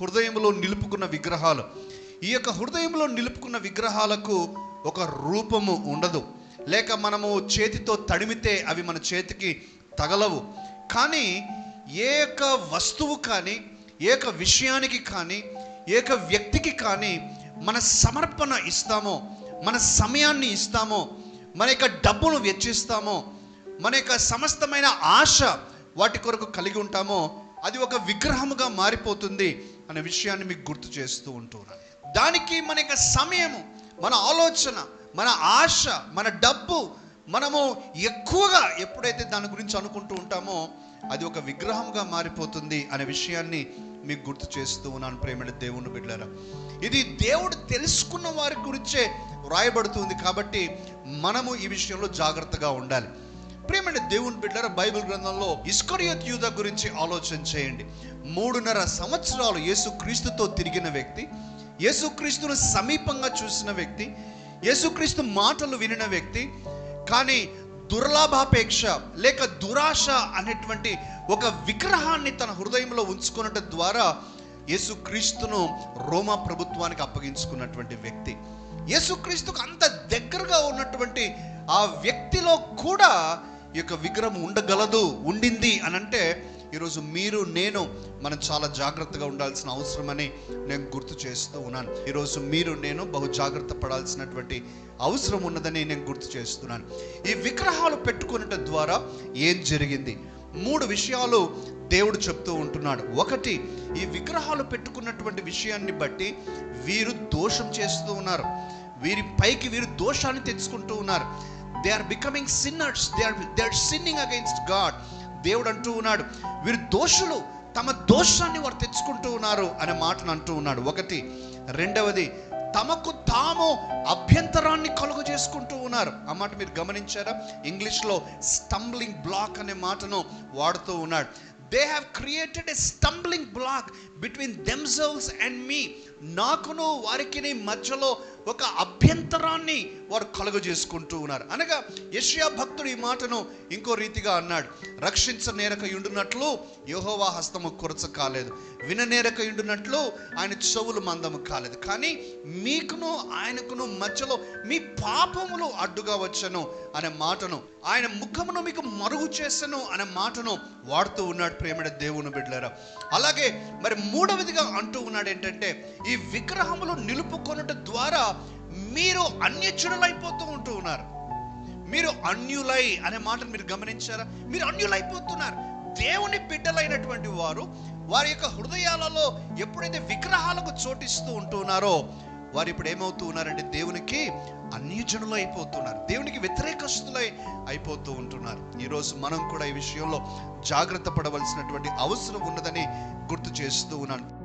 హృదయంలో నిలుపుకున్న విగ్రహాలు. ఈ యొక్క హృదయంలో నిలుపుకున్న విగ్రహాలకు ఒక రూపము ఉండదు. లేక మనము చేతితో తడిమితే అవి మన చేతికి తగలవు. కానీ ఏ యొక్క వస్తువు కానీ ఏ యొక్క విషయానికి కానీ ఏ యొక్క వ్యక్తికి కానీ మన సమర్పణ ఇస్తామో మన సమయాన్ని ఇస్తామో మన యొక్క డబ్బును వెచ్చిస్తామో మన యొక్క సమస్తమైన ఆశ వాటి కొరకు కలిగి ఉంటామో అది ఒక విగ్రహముగా మారిపోతుంది. అనే విషయాన్ని మీకు గుర్తు చేస్తూ ఉంటున్నాను. దానికి మన యొక్క సమయము మన ఆలోచన మన ఆశ మన డబ్బు మనము ఎక్కువగా ఎప్పుడైతే దాని గురించి అనుకుంటూ ఉంటామో అది ఒక విగ్రహంగా మారిపోతుంది అనే విషయాన్ని మీకు గుర్తు చేస్తూ ఉన్నాను ప్రేమల దేవుని బిడ్డారా ఇది దేవుడు తెలుసుకున్న వారి గురించే వ్రాయబడుతుంది కాబట్టి మనము ఈ విషయంలో జాగ్రత్తగా ఉండాలి. ప్రేమైన దేవుని బిడ్డల బైబిల్ గ్రంథంలో ఇస్కరియత్ యూద గురించి ఆలోచన చేయండి. మూడున్నర సంవత్సరాలు యేసుక్రీస్తుతో తిరిగిన వ్యక్తి యేసుక్రీస్తును సమీపంగా చూసిన వ్యక్తి యేసుక్రీస్తు మాటలు వినిన వ్యక్తి కానీ దుర్లాభాపేక్ష లేక దురాశ అనేటువంటి ఒక విగ్రహాన్ని తన హృదయంలో ఉంచుకున్నట ద్వారా యేసుక్రీస్తును రోమా ప్రభుత్వానికి అప్పగించుకున్నటువంటి వ్యక్తి. యేసుక్రీస్తుకు అంత దగ్గరగా ఉన్నటువంటి ఆ వ్యక్తిలో కూడా ఈ యొక్క విగ్రహం ఉండగలదు ఉండింది అని అంటే ఈరోజు మీరు నేను మనం చాలా జాగ్రత్తగా ఉండాల్సిన అవసరమని నేను గుర్తు చేస్తూ ఉన్నాను. ఈరోజు మీరు నేను బహు జాగ్రత్త పడాల్సినటువంటి అవసరం ఉన్నదని నేను గుర్తు చేస్తున్నాను. ఈ విగ్రహాలు పెట్టుకునేట ద్వారా ఏం జరిగింది? మూడు విషయాలు దేవుడు చెప్తూ ఉంటున్నాడు. ఒకటి ఈ విగ్రహాలు పెట్టుకున్నటువంటి విషయాన్ని బట్టి వీరు దోషం చేస్తూ ఉన్నారు. వీరి పైకి వీరు దోషాన్ని తెచ్చుకుంటూ ఉన్నారు. They are becoming sinners they are they are sinning against God దేవుడు అంటూ ఉన్నాడు వీరు దోషులు. తమ దోషాన్ని వారు తెచ్చుకుంటూ ఉన్నారు అనే మాటను అంటూ ఉన్నాడు. ఒకటి. రెండవది తమకు తాము అభ్యంతరాన్ని కలుగు చేసుకుంటూ ఉన్నారు. ఆ మాట మీరు గమనించారా? ఇంగ్లీష్లో స్టంబ్లింగ్ బ్లాక్ అనే మాటను వాడుతూ ఉన్నాడు. They have created a stumbling block between themselves and me నాకును వారికి మధ్యలో ఒక అభ్యంతరాన్ని వారు కలుగజేసుకుంటూ ఉన్నారు. అనగా యష్యా భక్తుడు ఈ మాటను ఇంకో రీతిగా అన్నాడు. రక్షించ నేరక ఉండునట్లు యహోవా హస్తము కొరచ కాలేదు. విననేరక ఉండునట్లు ఆయన చెవులు మందము కాలేదు. కానీ మీకును ఆయనకును మధ్యలో మీ పాపములు అడ్డుగా వచ్చను అనే మాటను ఆయన ముఖమును మీకు మరుగు చేసను అనే మాటను వాడుతూ ఉన్నాడు ప్రేమడ దేవుని బిడ్డలారా. అలాగే మరి మూడవదిగా అంటూ ఉన్నాడు ఏంటంటే ఈ విగ్రహములు నిలుపుకొనుట ద్వారా మీరు అన్యచుడులైపోతూ ఉంటూ ఉన్నారు. మీరు అన్యులై అనే మాటను మీరు గమనించారా? మీరు అన్యులైపోతున్నారు. దేవుని బిడ్డలైనటువంటి వారు వారి యొక్క హృదయాలలో ఎప్పుడైతే విగ్రహాలకు చోటిస్తూ ఉంటున్నారో వారు ఇప్పుడు ఏమవుతూ ఉన్నారంటే దేవునికి అన్యజనులు అయిపోతున్నారు దేవునికి వ్యతిరేకస్తులై అయిపోతూ ఉంటున్నారు. ఈరోజు మనం కూడా ఈ విషయంలో జాగ్రత్త పడవలసినటువంటి అవసరం ఉన్నదని గుర్తు చేస్తూ ఉన్నాను.